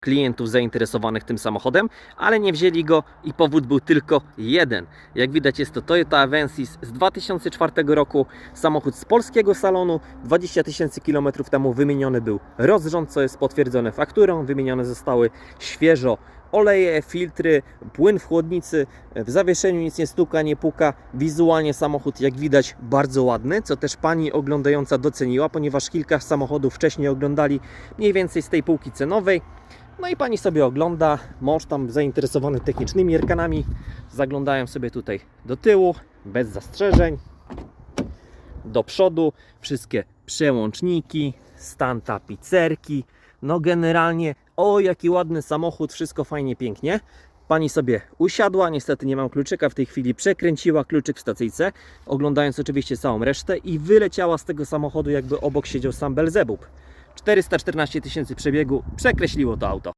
klientów zainteresowanych tym samochodem, ale nie wzięli go i powód był tylko jeden. Jak widać jest to Toyota Avensis z 2004 roku, samochód z polskiego salonu, 20 tysięcy kilometrów temu wymieniony był rozrząd, co jest potwierdzone fakturą, wymienione zostały świeżo oleje, filtry, płyn w chłodnicy, w zawieszeniu nic nie stuka, nie puka. Wizualnie samochód, jak widać, bardzo ładny, co też pani oglądająca doceniła, ponieważ kilka samochodów wcześniej oglądali mniej więcej z tej półki cenowej. No i pani sobie ogląda, mąż tam zainteresowany technicznymi erkanami, zaglądają sobie tutaj do tyłu, bez zastrzeżeń, do przodu, wszystkie przełączniki, stan tapicerki, no generalnie, o jaki ładny samochód, wszystko fajnie, pięknie. Pani sobie usiadła, niestety nie mam kluczyka, w tej chwili przekręciła kluczyk w stacyjce, oglądając oczywiście całą resztę i wyleciała z tego samochodu, jakby obok siedział sam Belzebub. 414 tysięcy przebiegu, przekreśliło to auto.